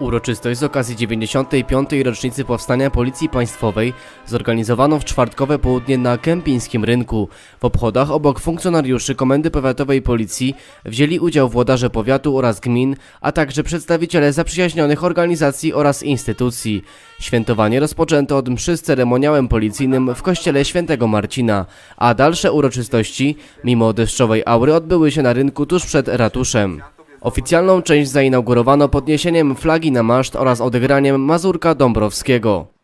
Uroczystość z okazji 95. rocznicy powstania Policji Państwowej zorganizowano w czwartkowe południe na Kępińskim Rynku. W obchodach obok funkcjonariuszy Komendy Powiatowej Policji wzięli udział włodarze powiatu oraz gmin, a także przedstawiciele zaprzyjaźnionych organizacji oraz instytucji. Świętowanie rozpoczęto od mszy z ceremoniałem policyjnym w kościele świętego Marcina, a dalsze uroczystości, mimo deszczowej aury, odbyły się na rynku tuż przed ratuszem. Oficjalną część zainaugurowano podniesieniem flagi na maszt oraz odegraniem Mazurka Dąbrowskiego.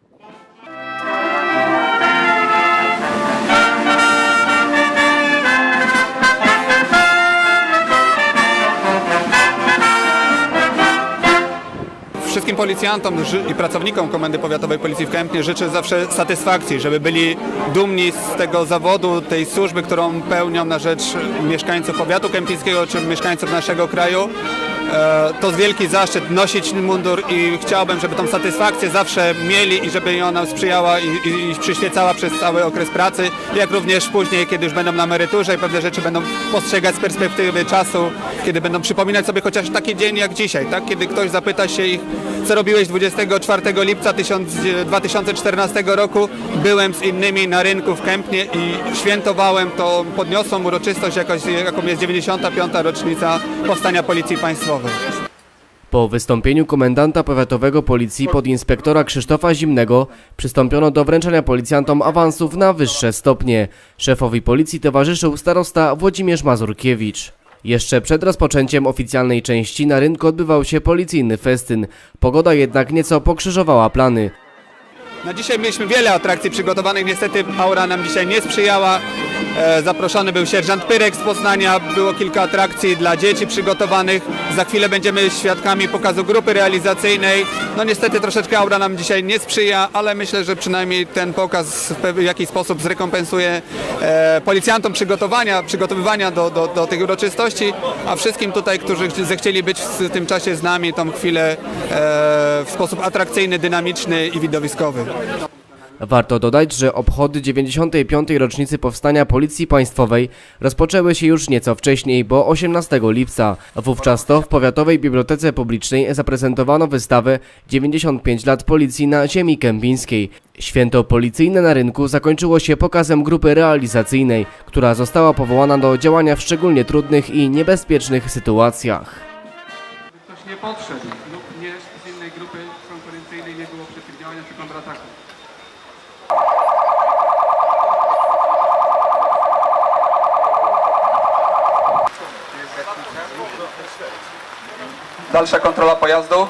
Wszystkim policjantom i pracownikom Komendy Powiatowej Policji w Kępnie życzę zawsze satysfakcji, żeby byli dumni z tego zawodu, tej służby, którą pełnią na rzecz mieszkańców powiatu kępińskiego czy mieszkańców naszego kraju. E, To wielki zaszczyt nosić mundur i chciałbym, żeby tą satysfakcję zawsze mieli i żeby ona sprzyjała i, i, i przyświecała przez cały okres pracy, jak również później, kiedy już będą na emeryturze i pewne rzeczy będą postrzegać z perspektywy czasu, kiedy będą przypominać sobie chociaż taki dzień jak dzisiaj, tak? kiedy ktoś zapyta się ich, co robiłeś 24 lipca 1000 2014 roku, byłem z innymi na rynku w Kępnie i świętowałem tą podniosłą uroczystość, jakoś, jaką jest 95. rocznica powstania Policji Państwowej. Po wystąpieniu komendanta powiatowego policji podinspektora Krzysztofa Zimnego przystąpiono do wręczenia policjantom awansów na wyższe stopnie. Szefowi policji towarzyszył starosta Włodzimierz Mazurkiewicz. Jeszcze przed rozpoczęciem oficjalnej części na rynku odbywał się policyjny festyn. Pogoda jednak nieco pokrzyżowała plany. Na dzisiaj mieliśmy wiele atrakcji przygotowanych, niestety aura nam dzisiaj nie sprzyjała. E, Zaproszony był sierżant Pyrek z Poznania, było kilka atrakcji dla dzieci przygotowanych. Za chwilę będziemy świadkami pokazu grupy realizacyjnej. No niestety troszeczkę aura nam dzisiaj nie sprzyja, ale myślę, że przynajmniej ten pokaz w jakiś sposób zrekompensuje e, policjantom przygotowania, przygotowywania do, do, do tych uroczystości, a wszystkim tutaj, którzy chci- zechcieli być w tym czasie z nami, tą chwilę e, w sposób atrakcyjny, dynamiczny i widowiskowy. Warto dodać, że obchody 95. rocznicy powstania Policji Państwowej rozpoczęły się już nieco wcześniej, bo 18 lipca. Wówczas to w Powiatowej Bibliotece Publicznej zaprezentowano wystawę 95 lat Policji na ziemi kępińskiej. Święto policyjne na rynku zakończyło się pokazem grupy realizacyjnej, która została powołana do działania w szczególnie trudnych i niebezpiecznych sytuacjach. ktoś nie podszedł lub nie z innej grupy konkurencyjnej nie było przeciwdziałania czy kontrataku. Dalsza kontrola pojazdu.